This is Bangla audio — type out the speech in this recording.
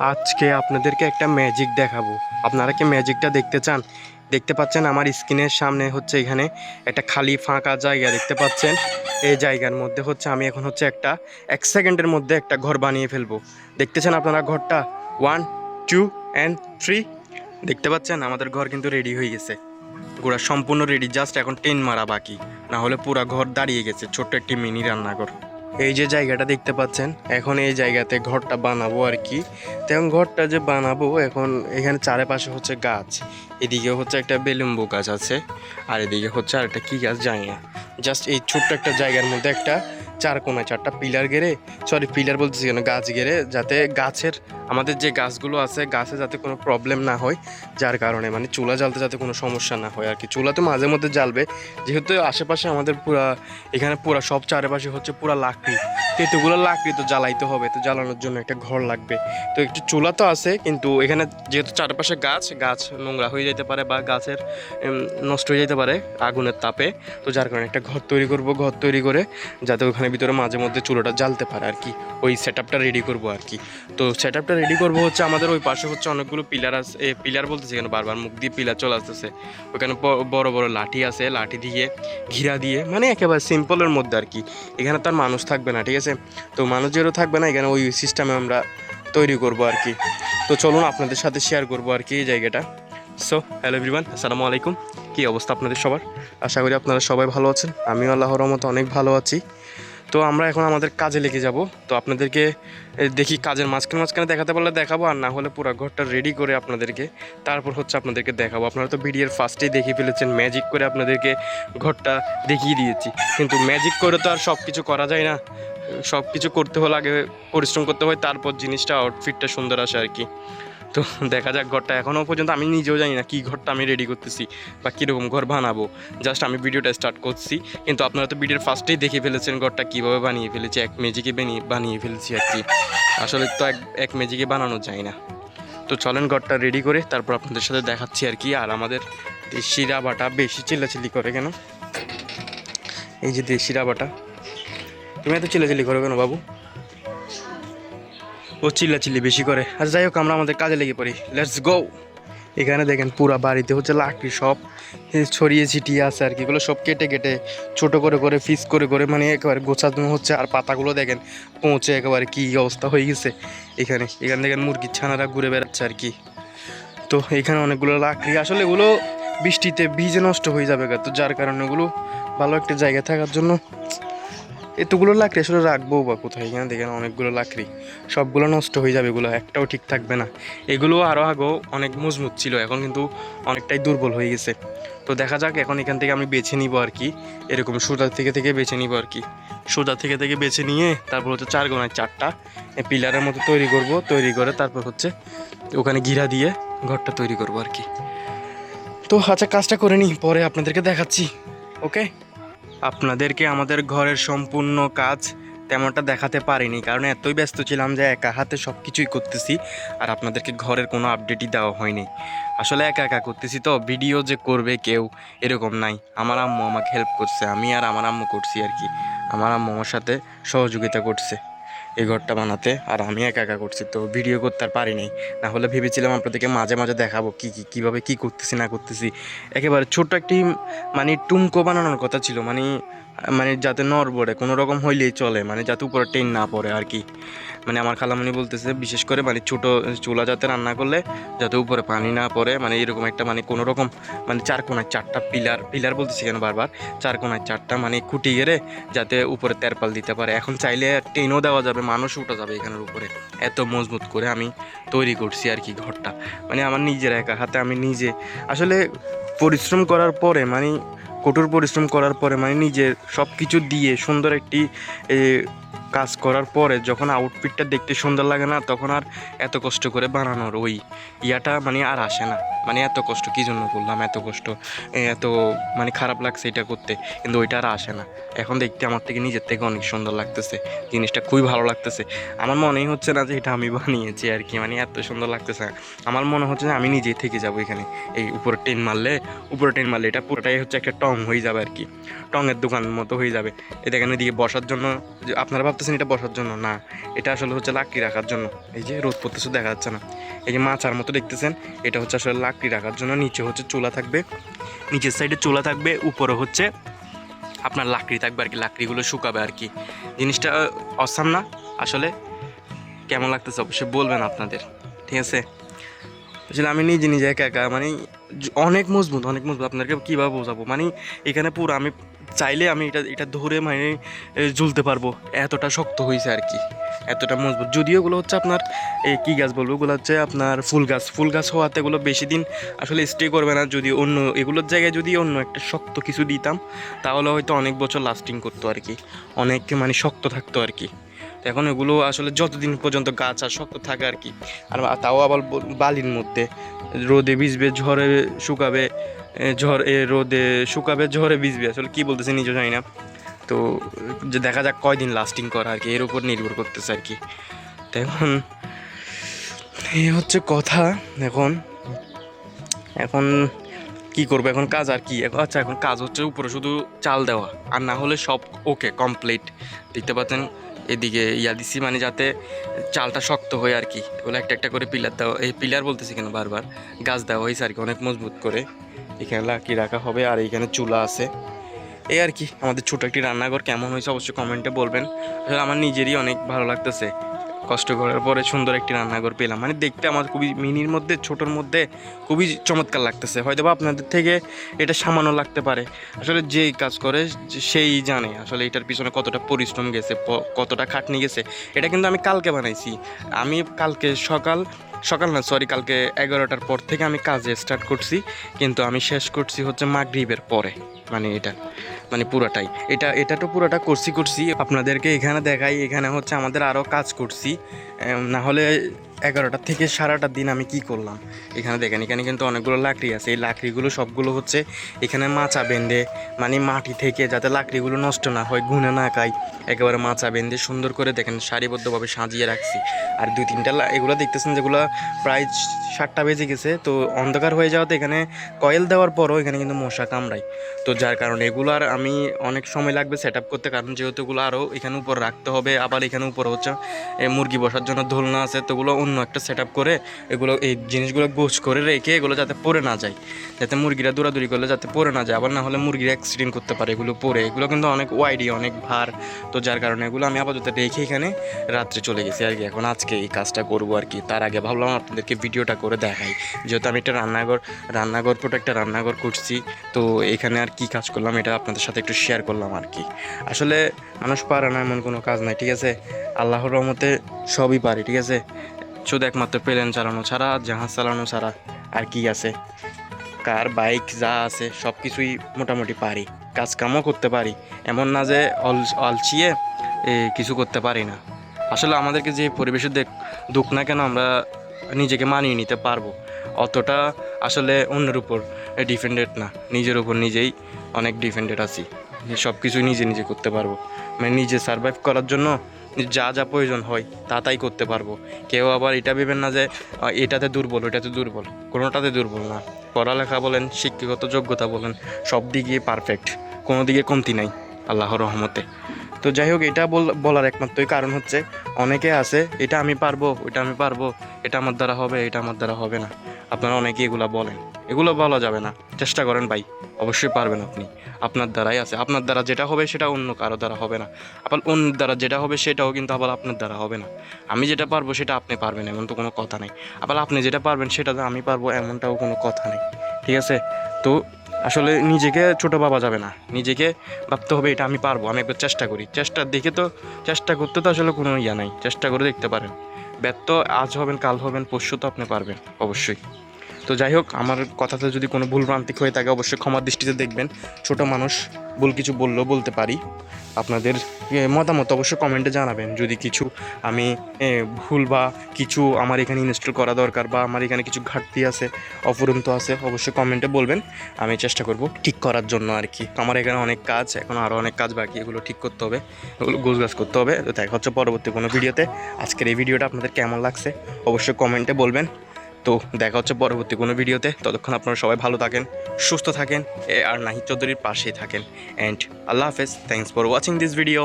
আজকে আপনাদেরকে একটা ম্যাজিক দেখাবো। আপনারা কি ম্যাজিকটা দেখতে চান? দেখতে পাচ্ছেন আমার স্ক্রিনের সামনে হচ্ছে এখানে একটা খালি ফাঁকা জায়গা দেখতে পাচ্ছেন। এই জায়গার মধ্যে হচ্ছে আমি এখন হচ্ছে একটা এক সেকেন্ডের মধ্যে একটা ঘর বানিয়ে ফেলব। দেখতেছেন আপনারা ঘরটা? ওয়ান টু অ্যান্ড থ্রি দেখতে পাচ্ছেন আমাদের ঘর কিন্তু রেডি হয়ে গেছে। গোড়া সম্পূর্ণ রেডি জাস্ট এখন টেন মারা বাকি। না হলে পুরো ঘর দাঁড়িয়ে গেছে, ছোট্ট একটি মিনি রান্নাঘর। এই যে জায়গাটা দেখতে পাচ্ছেন, এখন এই জায়গাতে ঘরটা বানাবো আর কি। তেমন ঘরটা যে বানাবো, এখন এখানে চারিপাশে হচ্ছে গাছ, এদিকে হচ্ছে একটা বেলুম্বু গাছ আছে, আর এদিকে হচ্ছে আর একটা কী গাছ জানি না। জাস্ট এই ছোট্ট একটা জায়গার মধ্যে একটা চার কোনায় চারটা পিলার গেড়ে সরি পিলার বলতেছি কেন, গাছ গেড়ে, যাতে গাছের আমাদের যে গাছগুলো আছে, গাছে যাতে কোনো প্রবলেম না হয়, যার কারণে মানে চুলা জ্বালতে যাতে কোনো সমস্যা না হয় আর কি। চুলা তো মাঝে মধ্যে জ্বালবে, যেহেতু আশেপাশে আমাদের পুরা, এখানে পুরা, সব চারিপাশে হচ্ছে পুরা লাকড়ি। তো এতগুলো লাকড়ি তো জ্বালাইতে হবে, তো জ্বালানোর জন্য একটা ঘর লাগবে। তো একটু চুলা তো আছে, কিন্তু এখানে যেহেতু চারপাশে গাছ গাছ নোংরা হয়ে যেতে পারে বা গাছের নষ্ট হয়ে যেতে পারে আগুনের তাপে, তো যার কারণে একটা ঘর তৈরি করব, ঘর তৈরি করে যাতে ওখানে ভিতরে মাঝে মধ্যে চুলাটা জ্বালতে পারে আর কি। ওই সেট রেডি করব আর কি। তো সেট রেডি করব হচ্ছে আমাদের ওই পাশে হচ্ছে অনেকগুলো পিলার আছে। পিলার বলতেছি কেন? বারবার মুখ দিয়ে পিলার চলে আসতেছে। ওখানে বড় বড় লাঠি আছে, লাঠি দিয়ে, ঘিরা দিয়ে মানে একেবারে সিম্পলের মধ্যে আর কি। এখানে তার মানুষ থাকবে না, ঠিক আছে? তো মানুষ যেহেতু থাকবে না, এখানে ওই সিস্টেমে আমরা তৈরি করব আর কি। তো চলুন আপনাদের সাথে শেয়ার করব আর কি এই জায়গাটা। সো হ্যালো এভরিওয়ান আসসালামু আলাইকুম। কী অবস্থা আপনাদের সবার? আশা করি আপনারা সবাই ভালো আছেন। আমিও আল্লাহর রহমতে অনেক ভালো আছি। তো আমরা এখন আমাদের কাজে লেগে যাব। তো আপনাদেরকে দেখি কাজের মাঝখানে মাঝখানে দেখাতে পারলে দেখাবো, আর না হলে পুরো ঘরটা রেডি করে আপনাদেরকে তারপর হচ্ছে আপনাদেরকে দেখাবো। আপনারা তো ভিডিওর ফার্স্টেই দেখিয়ে ফেলেছেন ম্যাজিক করে আপনাদেরকে ঘরটা দেখিয়ে দিয়েছি। কিন্তু ম্যাজিক করে তো আর সব কিছু করা যায় না। সব কিছু করতে হলে আগে পরিশ্রম করতে হয়, তারপর জিনিসটা আউটফিটটা সুন্দর আসে আর কি। তো দেখা যাক ঘরটা এখনও পর্যন্ত আমি নিজেও জানি না কী ঘরটা আমি রেডি করতেছি বা কীরকম ঘর বানাবো। জাস্ট আমি ভিডিওটা স্টার্ট করছি। কিন্তু আপনারা তো ভিডিওর ফার্স্টেই দেখে ফেলেছেন ঘরটা কীভাবে বানিয়ে ফেলেছি, এক মেজিকে বানিয়ে বানিয়ে ফেলেছি আর কি। আসলে তো এক এক মেজিকে বানানো যায় না। তো চলেন ঘরটা রেডি করে তারপর আপনাদের সাথে দেখাচ্ছি আর কি। আর আমাদের দেশি রাবাটা বেশি চিল্লাচিল্লি করে কেন? এই যে দেশি রাবাটা। তুমি এত চিল্লাচিল্লি করো কেন বাবু? ও চিল্লাচিল্লি বেশি করে। আর যাই হোক, আমরা আমাদের কাজে লেগে পড়ি। লেটস গো এখানে দেখেন পুরা বাড়িতে হচ্ছে লাকড়ি সব ছড়িয়ে ছিটিয়ে আছে আর কি। এগুলো সব কেটে কেটে, ছোট করে করে ফিস করে করে মানে একেবারে গোছানো হচ্ছে। আর পাতাগুলো দেখেন, পৌঁছে একেবারে কি অবস্থা হয়ে গেছে। এখানে এখানে দেখেন মুরগির ছানারা ঘুরে বেড়াচ্ছে আর কি। তো এখানে অনেকগুলো লাকড়ি। আসলে এগুলো বৃষ্টিতে ভিজে নষ্ট হয়ে যাবে তো যার কারণে ওগুলো ভালো একটা জায়গায় থাকার জন্য এতগুলো লাকড়ি আসলে রাখব বা কোথায় এখানে দেখেন অনেকগুলো লাকড়ি। সবগুলো নষ্ট হয়ে যাবে, এগুলো একটাও ঠিক থাকবে না। এগুলো আরও আগেও অনেক মজবুত ছিল, এখন কিন্তু অনেকটাই দুর্বল হয়ে গেছে। তো দেখা যাক, এখন এখান থেকে আমি বেছে নিব আর কি। এরকম সোজা থেকে থেকে বেছে নিব আর কি। সোজা থেকে থেকে বেছে নিয়ে তারপর হচ্ছে চার গোনায় চারটা পিলারের মতো তৈরি করব, তৈরি করে তারপর হচ্ছে ওখানে ঘিরা দিয়ে ঘরটা তৈরি করব আর কি। তো আচ্ছা কাজটা করে নিই, পরে আপনাদেরকে দেখাচ্ছি, ওকে? আপনাদেরকে আমাদের ঘরের সম্পূর্ণ কাজ তেমনটা দেখাতে পারিনি, কারণ এতই ব্যস্ত ছিলাম যে একা হাতে সব কিছুই করতেছি আর আপনাদেরকে ঘরের কোনো আপডেটই দেওয়া হয়নি। আসলে একা একা করতেছি তো ভিডিও যে করবে কেউ এরকম নাই। আমার আম্মু আমাকে হেল্প করছে, আমি আর আমার আম্মু করছি আর কি। আমার আম্মু আমার সাথে সহযোগিতা করছে। এই ঘরটা বানাতে, আর আমি একা একা করছি, তো ভিডিও করতে আর পারিনি না হলে ভেবেছিলাম আপনাদেরকে মাঝে মাঝে দেখাবো কী কী, কীভাবে কী করতেছি, না করতেছি। একেবারে ছোট্ট একটি মানে টুমকো বানানোর কথা ছিল মানে মানে যাতে নড়বড়ে কোনো রকম হইলেই চলে মানে যাতে উপরে টেন না পড়ে আর কি। মানে আমার খালামণি বলতেছে, বিশেষ করে মানে ছোটো চুলা যাতে রান্না করলে যাতে উপরে পানি না পড়ে মানে এরকম একটা মানে কোনো রকম মানে চার কোনায় চারটা পিলার পিলার বলতেছি কেন বারবার? চার কোনায় চারটা মানে খুঁটি গেড়ে যাতে উপরে তেরপাল দিতে পারে। এখন চাইলে টেনও দেওয়া যাবে, মানুষ উঠা যাবে এখানের উপরে। এত মজবুত করে আমি তৈরি করছি আর কি ঘরটা। মানে আমার নিজের একা হাতে আমি নিজে, আসলে পরিশ্রম করার পরে মানে কঠোর পরিশ্রম করার পরে মানে নিজের সব কিছু দিয়ে সুন্দর একটি কাজ করার পরে যখন আউটফিটটা দেখতে সুন্দর লাগে না, তখন আর এত কষ্ট করে বানানোর ওই ইয়াটা মানে আর আসে না। মানে এত কষ্ট, কী জন্য করলাম এত কষ্ট? এত মানে খারাপ লাগছে এটা করতে, কিন্তু ওইটা আর আসে না। এখন দেখতে আমার থেকে নিজের থেকে অনেক সুন্দর লাগতেছে, জিনিসটা খুবই ভালো লাগতেছে। আমার মনেই হচ্ছে না যে এটা আমি বানিয়েছি আর কি মানে এত সুন্দর লাগতেছে আমার মনে হচ্ছে যে আমি নিজেই থেকে যাব এখানে। এই উপরে টেন মারলে, উপরে টেন মারলে এটা পুরোটাই হচ্ছে একটা টং হয়ে যাবে আর কি। টঙের দোকান মতো হয়ে যাবে। এটা এখানে দিয়ে বসার জন্য আপনারা ভাবতেছেন ভাবতেছেন এটা বসার জন্য? না, এটা আসলে হচ্ছে লাকড়ি রাখার জন্য। এই যে রোদ পড়তেছে, দেখা যাচ্ছে না। এই যে মাচার মতো দেখতেছেন, এটা হচ্ছে আসলে লাকড়ি রাখার জন্য। নিচে হচ্ছে চুলা থাকবে। নিচের সাইডে চুলা থাকবে, উপরে হচ্ছে আপনার লাকড়ি থাকবে আর কি, লাকড়িগুলো শুকাবে আর কি। জিনিসটা অসাম না, আসলে কেমন লাগতেছে অবশ্যই বলবেন আপনাদের, ঠিক আছে? আসলে আমি নিজে নিজে একা একা মানে অনেক মজবুত অনেক মজবুত আপনাকে কীভাবে বোঝাবো? মানে এখানে পুরো আমি চাইলে আমি এটা এটা ধরে মানে ঝুলতে পারব। এতটা শক্ত হয়েছে আর কি। এতটা মজবুত। যদিও ওগুলো হচ্ছে আপনার এই কী গাছ বলব? ওগুলো হচ্ছে আপনার ফুল গাছ। ফুল গাছ হওয়াতে এগুলো বেশি দিন আসলে স্টে করবে না। যদি অন্য, এগুলোর জায়গায় যদি অন্য একটা শক্ত কিছু দিতাম, তাহলে হয়তো অনেক বছর লাস্টিং করতো আর কি। অনেক মানে শক্ত থাকতো আর কি। এখন এগুলো আসলে যতদিন পর্যন্ত গাছ আর শক্ত থাকে আর কি। আর তাও আবার বালির মধ্যে। রোদে ভিজবে, ঝড়ে শুকাবে ঝড় এ, রোদে শুকাবে ঝড়ে ভিজবে আসলে কী বলতেছে নিজে জানি না। তো যে দেখা যাক কয়দিন লাস্টিং করা আর কি এর উপর নির্ভর করতেছে আর কি। তো এখন এই হচ্ছে কথা এখন এখন কি করব এখন কাজ আর কি এখন আচ্ছা এখন কাজ হচ্ছে উপরে শুধু চাল দেওয়া আর না হলে সব ওকে কমপ্লিট দেখতে পাচ্ছেন এদিকে ইয়া দিছি মানে যাতে চালটা শক্ত হয় আর কি। ওগুলো একটা একটা করে পিলার দেওয়া এই পিলার বলতেছি কেন বারবার? গাছ দেওয়া হয়েছে আর কি অনেক মজবুত করে। এখানে লাকি রাখা হবে আর এইখানে চুলা আছে। এই আর কি, আমাদের ছোটো একটি রান্নাঘর কেমন হয়েছে অবশ্যই কমেন্টে বলবেন। আসলে আমার নিজেরই অনেক ভালো লাগতেছে। কষ্ট করার পরে সুন্দর একটি রান্নাঘর পেলাম। মানে দেখতে আমার খুবই মিনির মধ্যে, ছোটোর মধ্যে খুবই চমৎকার লাগতেছে। হয়তো বা আপনাদের থেকে এটা সামান্য লাগতে পারে। আসলে যেই কাজ করে সেই জানে আসলে এটার পিছনে কতটা পরিশ্রম গেছে কতটা খাটনি গেছে। এটা কিন্তু আমি কালকে বানাইছি। আমি কালকে সকাল সকাল না সরি কালকে এগারোটার পর থেকে আমি কাজে স্টার্ট করছি। কিন্তু আমি শেষ করছি হচ্ছে মাগরিবের পরে মানে এটা। মানে পুরাটাই। এটা এটা তো পুরাটা করছি করছি। আপনাদেরকে এখানে দেখাই, এখানে হচ্ছে আমাদের আরও কাজ করছি। না হলে এগারোটা থেকে সারাটা দিন আমি কি করলাম? এখানে দেখেন, এখানে কিন্তু অনেকগুলো লাকড়ি আছে। এই লাকড়িগুলো সবগুলো হচ্ছে এখানে মাচা বেঁধে মানে মাটি থেকে যাতে লাকড়িগুলো নষ্ট না হয় গুনে না খায়, একেবারে মাচা বেঁধে সুন্দর করে দেখেন সারিবদ্ধভাবে সাজিয়ে রাখছি। আর দুই তিনটা এগুলো দেখতেছেন যেগুলো প্রায় সাতটা বেজে গেছে, তো অন্ধকার হয়ে যাওয়াতে এখানে কয়েল দেওয়ার পরও এখানে কিন্তু মশা কামড়ায়। তো যার কারণে এগুলো আর আমি অনেক সময় লাগবে সেট আপ করতে, কারণ যেহেতু এগুলো আরও এখানে উপর রাখতে হবে, আবার এখানে উপর হচ্ছে মুরগি বসার জন্য দোলনা আছে, তো ওগুলো অন্য একটা সেট করে এগুলো, এই জিনিসগুলো গোছ করে রেখে এগুলো যাতে পড়ে না যায়। যাতে মুরগিরা দৌড়াদৌড়ি করলে যাতে পড়ে না যায়। আবার না হলে মুরগির অ্যাক্সিডেন্ট করতে পারে এগুলো পরে এগুলো কিন্তু অনেক ওয়াইডি অনেক ভার। তো যার কারণে এগুলো আমি আপাতত রেখে এখানে রাত্রে চলে গেছি আর কি। এখন আজকে এই কাজটা করব আর কি। তার আগে ভাবলাম আপনাদেরকে ভিডিওটা করে দেখাই। যেহেতু আমি একটা রান্নাঘর রান্নাঘর পুরো একটা রান্নাঘর করছি তো এখানে আর কি কাজ করলাম এটা আপনাদের সাথে একটু শেয়ার করলাম আর কি। আসলে মানুষ পারে না এমন কোনো কাজ নাই, ঠিক আছে? আল্লাহর রহমতে সবই পারে, ঠিক আছে? শুধু একমাত্র প্লেন চালানো ছাড়া জাহাজ চালানো ছাড়া আর কি আছে? কার বাইক যা আছে সব কিছুই মোটামুটি পারি। কাজ কামও করতে পারি। এমন না যে অল অলচিয়ে এ, কিছু করতে পারি না। আসলে আমাদেরকে যে পরিবেশের দেখ দুঃখ না কেন আমরা নিজেকে মানিয়ে নিতে পারব। অতটা আসলে অন্যের উপর ডিপেন্ডেন্ট না। নিজের উপর নিজেই অনেক ডিপেন্ডেন্ট আছি। সব কিছুই নিজে নিজে করতে পারব। মানে নিজে সারভাইভ করার জন্য যা যা প্রয়োজন হয়, তা তাই করতে পারব। কেউ আবার এটা ভেবেন না যে এটাতে দুর্বল ওটাতে দুর্বল। কোনোটাতে দুর্বল না। পড়ালেখা বলেন, শিক্ষাগত যোগ্যতা বলেন, সব দিকে পারফেক্ট কোনো দিকে কমতি নাই, আল্লাহর রহমতে। তো যাই হোক, এটা বল- বলার একমাত্রই কারণ হচ্ছে, অনেকে আছে, এটা আমি পারব, ওইটা আমি পারব, এটা আমার দ্বারা হবে, এটা আমার দ্বারা হবে না। আপনারা অনেকে এগুলা বলেন। এগুলো বলা যাবে না। চেষ্টা করেন ভাই, অবশ্যই পারবেন আপনি। আপনার দ্বারাই আছে। আপনার দ্বারা যেটা হবে সেটা অন্য কারও দ্বারা হবে না। আবার অন্য দ্বারা যেটা হবে সেটাও কিন্তু আবার আপনার দ্বারা হবে না। আমি যেটা পারব সেটা আপনি পারবেন, এমন তো কোনো কথা নেই। আবার আপনি যেটা পারবেন সেটা আমি পারব, এমনটাও কোনো কথা নেই। ঠিক আছে? তো আসলে নিজেকে ছোটো ভাবা যাবে না। নিজেকে ভাবতে হবে, এটা আমি পারব, আমি একবার চেষ্টা করি। চেষ্টা দেখে তো, চেষ্টা করতে তো আসলে কোনো ইয়া নাই। চেষ্টা করে দেখতে পারেন। ব্যর্থ আজ হবেন, কাল হবেন, পরশু তো আপনি পারবেন, অবশ্যই। তো যাই হোক, আমার কথাতে যদি কোনো ভুল ভ্রান্তি হয়ে থাকে, অবশ্যই ক্ষমার দৃষ্টিতে দেখবেন। ছোট মানুষ ভুল কিছু বললেও বলতে পারি। আপনাদের মতামত অবশ্যই কমেন্টে জানাবেন। যদি কিছু আমি ভুল বা কিছু আমার এখানে ইনস্টল করা দরকার বা আমার এখানে কিছু ঘাটতি আছে, অফুরন্ত আছে, অবশ্যই কমেন্টে বলবেন। আমি চেষ্টা করব ঠিক করার জন্য আর কি। আমার এখানে অনেক কাজ, এখন আরও অনেক কাজ বাকি, এগুলো ঠিক করতে হবে, এগুলো গোছ গাছ করতে হবে। তো দেখা হচ্ছে পরবর্তী কোনো ভিডিওতে। আজকের এই ভিডিওটা আপনাদের কেমন লাগছে, অবশ্যই কমেন্টে বলবেন। তো দেখা হচ্ছে পরবর্তী কোনো ভিডিওতে। ততক্ষণ আপনারা সবাই ভালো থাকেন, সুস্থ থাকেন আর নাহিদ চৌধুরীর পাশেই থাকেন। অ্যান্ড আল্লাহ হাফেজ thanks for watching this video